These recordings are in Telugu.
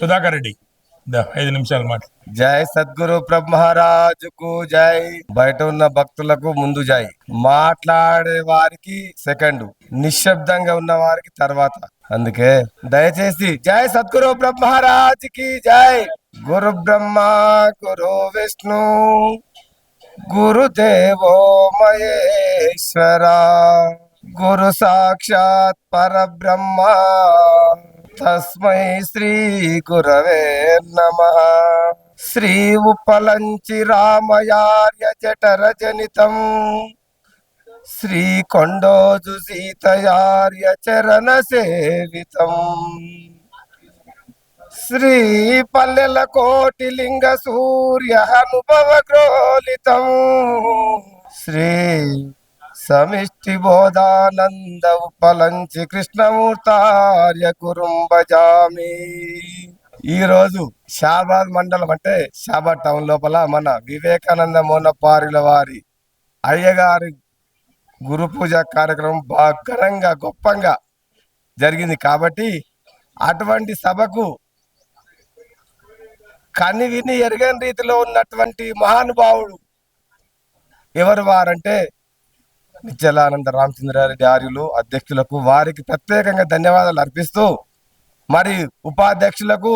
సుధాకర్ రెడ్డి. ఐదు నిమిషాలు మాట జై సద్గురు బ్రహ్మరాజుకు జై. బయట ఉన్న భక్తులకు ముందు జై. మాట్లాడే వారికి సెకండ్. నిశ్శబ్దంగా ఉన్న వారికి తర్వాత. అందుకే దయచేసి జై సద్గురు బ్రహ్మరాజుకి జై. గురు బ్రహ్మ గురు విష్ణు గురుదేవో మహేశ్వర గురు సాక్షాత్ పరబ్రహ్మ. తస్మై శ్రీ గురవే నమ. శ్రీ ఉపలంచి రామయార్య జఠర జనితం శ్రీ కొండోజు సీతయార్య చరణ సేవితం. శ్రీ పల్లెల కోటి లింగ సూర్య అనుభవ గ్రోలితం శ్రీ సమిష్టి బోధానంద ఉపలంచి కృష్ణమూర్తార్య కురుంబజామి ఈ రోజు షాబాద్ మండలం అంటే షాబాద్ టౌన్ లోపల మన వివేకానంద మోనపారుల వారి అయ్యగారి గురు పూజ కార్యక్రమం బాగా ఘనంగా గొప్పంగా జరిగింది. కాబట్టి అటువంటి సభకు కని విని ఎరగని రీతిలో ఉన్నటువంటి మహానుభావుడు ఎవరు వారంటే నిత్యలానంద రామచంద్రారెడ్డి ఆర్యులు అధ్యక్షులకు వారికి ప్రత్యేకంగా ధన్యవాదాలు అర్పిస్తూ మరి ఉపాధ్యక్షులకు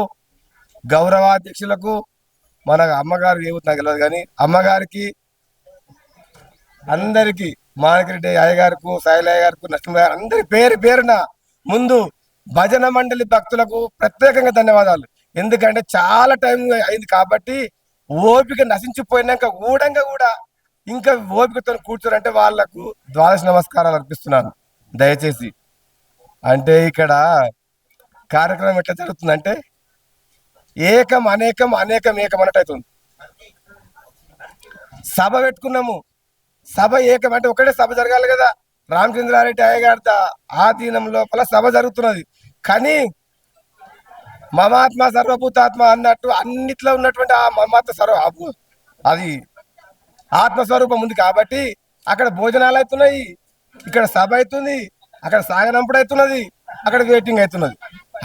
గౌరవాధ్యక్షులకు మన అమ్మగారు ఏమవుతుంది నాకు తెలియదు కానీ అమ్మగారికి అందరికీ మానకిరెడ్డి అయ్యగారికి సాయిలయ్య గారికి నరసింహ గారు అందరి పేరు పేరున ముందు భజన మండలి భక్తులకు ప్రత్యేకంగా ధన్యవాదాలు. ఎందుకంటే చాలా టైం అయింది కాబట్టి ఓపిక నశించిపోయినాక ఊడంగా కూడా ఇంకా ఓపికతో కూర్చోరంటే వాళ్ళకు ద్వాదశ నమస్కారాలు అర్పిస్తున్నాను దయచేసి. అంటే ఇక్కడ కార్యక్రమం ఎట్లా జరుగుతుందంటే ఏకం అనేకం అనేకం ఏకం అన్నట్టు అవుతుంది సభ పెట్టుకున్నాము. సభ ఏకం అంటే ఒకటే సభ జరగాలి కదా. రామచంద్రారెడ్డి అయ్యగారి ఆధీనం లోపల సభ జరుగుతున్నది. కానీ మమాత్మ సర్వభూతాత్మ అన్నట్టు అన్నిట్లో ఉన్నటువంటి ఆ మమాత్మ సర్వ అది ఆత్మస్వరూపం ఉంది కాబట్టి అక్కడ భోజనాలు అవుతున్నాయి ఇక్కడ సభ అవుతుంది అక్కడ సాగనంపుడు అవుతున్నది అక్కడ వెయిటింగ్ అవుతున్నది.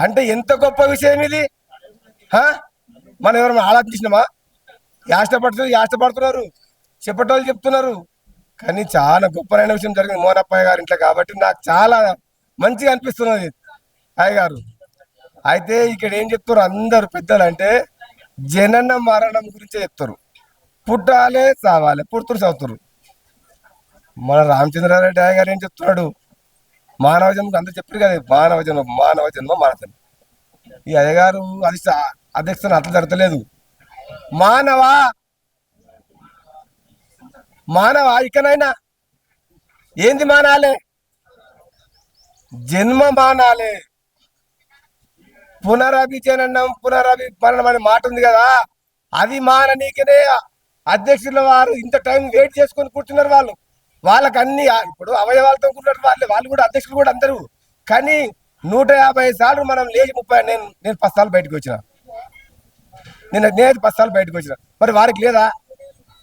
అంటే ఎంత గొప్ప విషయం ఇది? మనం ఎవరైనా ఆలోచించినామా యాష్టపడుతున్నారు యాష్టపడుతున్నారు చెప్పటోళ్ళు చెప్తున్నారు. కానీ చాలా గొప్పనైన విషయం జరిగింది మోనప్పయ్య గారి ఇంట్లో కాబట్టి నాకు చాలా మంచిగా అనిపిస్తున్నది అయ్య గారు. అయితే ఇక్కడ ఏం చెప్తారు? అందరు పెద్దలు అంటే జనన మరణం గురించే చెప్తారు. పుట్టాలే చావాలి పుడుతురు చదువుతురు. మన రామచంద్రారెడ్డి అయ్య గారు ఏం చెప్తున్నాడు? మానవ జన్మకు అందరూ చెప్పారు కదా మానవ జన్మ మానవ జన్మ మానవ జన్మ ఈ అయ్యగారు అది సా- అధ్యక్షతను జరగలేదు మానవ? మానవ? ఇకనైనా ఏంది మానాలే? జన్మ మానాలే. పునరభిజనం పునరభి మరణం అనే మాట ఉంది కదా. అది మాననీకనే అధ్యక్షుల వారు ఇంత టైం వెయిట్ చేసుకొని కూర్చున్నారు వాళ్ళు. వాళ్ళకి అన్ని ఇప్పుడు అవయవాలతో కూర్చున్నారు వాళ్ళు వాళ్ళు కూడా అధ్యక్షులు కూడా అందరూ. కానీ నూట యాభై సార్లు మనం లేచి ముప్పై నేను నేను పస్తాలు బయటకు వచ్చిన. నేను నేను పస్తాలు బయటకు వచ్చిన. మరి వారికి లేదా?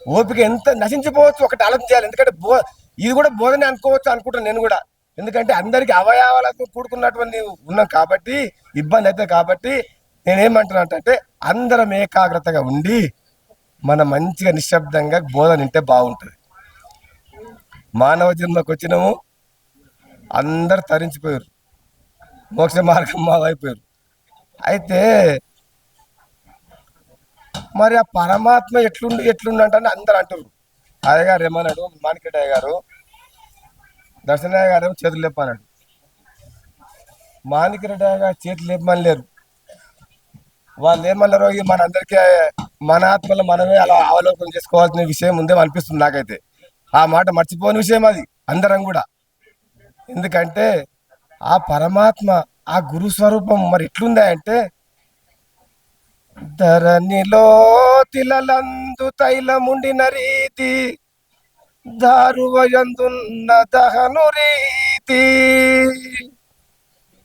ఓపిక ఎంత నశించిపోవచ్చు ఒకటి ఆలోచన చేయాలి. ఎందుకంటే బో ఇది కూడా బోధనే అనుకోవచ్చు అనుకుంటాను నేను కూడా. ఎందుకంటే అందరికి అవయవాలతో కూడుకున్నటువంటి ఉన్నాం కాబట్టి ఇబ్బంది అయితే కాబట్టి నేనేమంటున్నా అంటే అందరం ఏకాగ్రతగా ఉండి మన మంచిగా నిశ్శబ్దంగా బోధన వింటే బాగుంటుంది. మానవ జన్మకు వచ్చినాము అందరు తరించిపోయారు మోక్ష మార్గం మావైపోయారు అయితే మరి ఆ పరమాత్మ ఎట్లుండి ఎట్లుండి అంటే అందరు అంటారు అయ్య గారు ఏమన్నాడు? మాణికటయ్య గారు దర్శనయ్య గారు ఏమో చేతులు లేపన్నాడు మాణికరెడ్డి గారు చేతులు లేపమని లేరు. వాళ్ళు ఏమన్నారో మన అందరికీ మన ఆత్మలో మనమే అలా అవలోకనం చేసుకోవాల్సిన విషయం ఉందేమో అనిపిస్తుంది నాకైతే. ఆ మాట మర్చిపోని విషయం అది అందరం కూడా. ఎందుకంటే ఆ పరమాత్మ ఆ గురు స్వరూపం మరి ఎట్లుందా అంటే ధరణిలో తిలలందు తైలముండిన రీతి దారువయందున్న దహను రీతి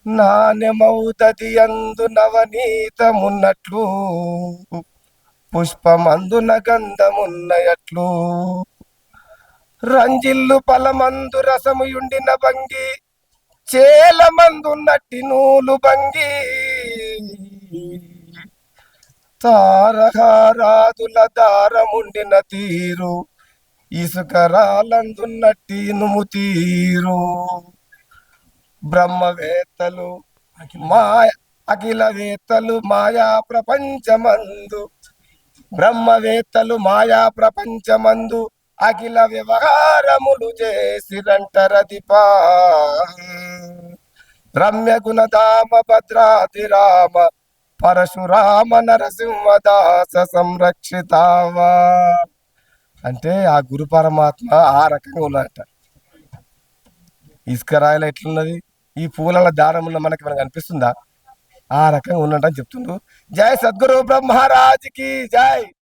నాణ్యమౌతది అందు నవనీతమున్నట్లు పుష్పమందున గంధమున్నయట్లు రంజిల్లు పలమందు రసముయుండిన భంగి చేలమందున్నట్టి నూలు భంగి. తారహారాదుల దారముండిన తీరు ఇసుకరాలందున్నట్టి ఇనుము తీరు. బ్రహ్మవేత్తలు మాయ అఖిలవేత్తలు మాయా ప్రపంచమందు. బ్రహ్మవేత్తలు మాయా ప్రపంచమందు అఖిల వ్యవహారములు చేసిరంటరదిపా రమ్య గుణధామ భద్రాది రామ పరశురామ నరసింహదాస సంరక్షితావా. అంటే ఆ గురు పరమాత్మ ఆ రకంగా ఉన్నట ఇసుక రాయలు ఎట్లున్నది? ఈ పూల దారమున్న మనకి మనకు అనిపిస్తుందా ఆ రకంగా ఉన్నట్టు అని చెప్తుండ్రు. జై సద్గురు బ్రహ్మరాజ్కి జై!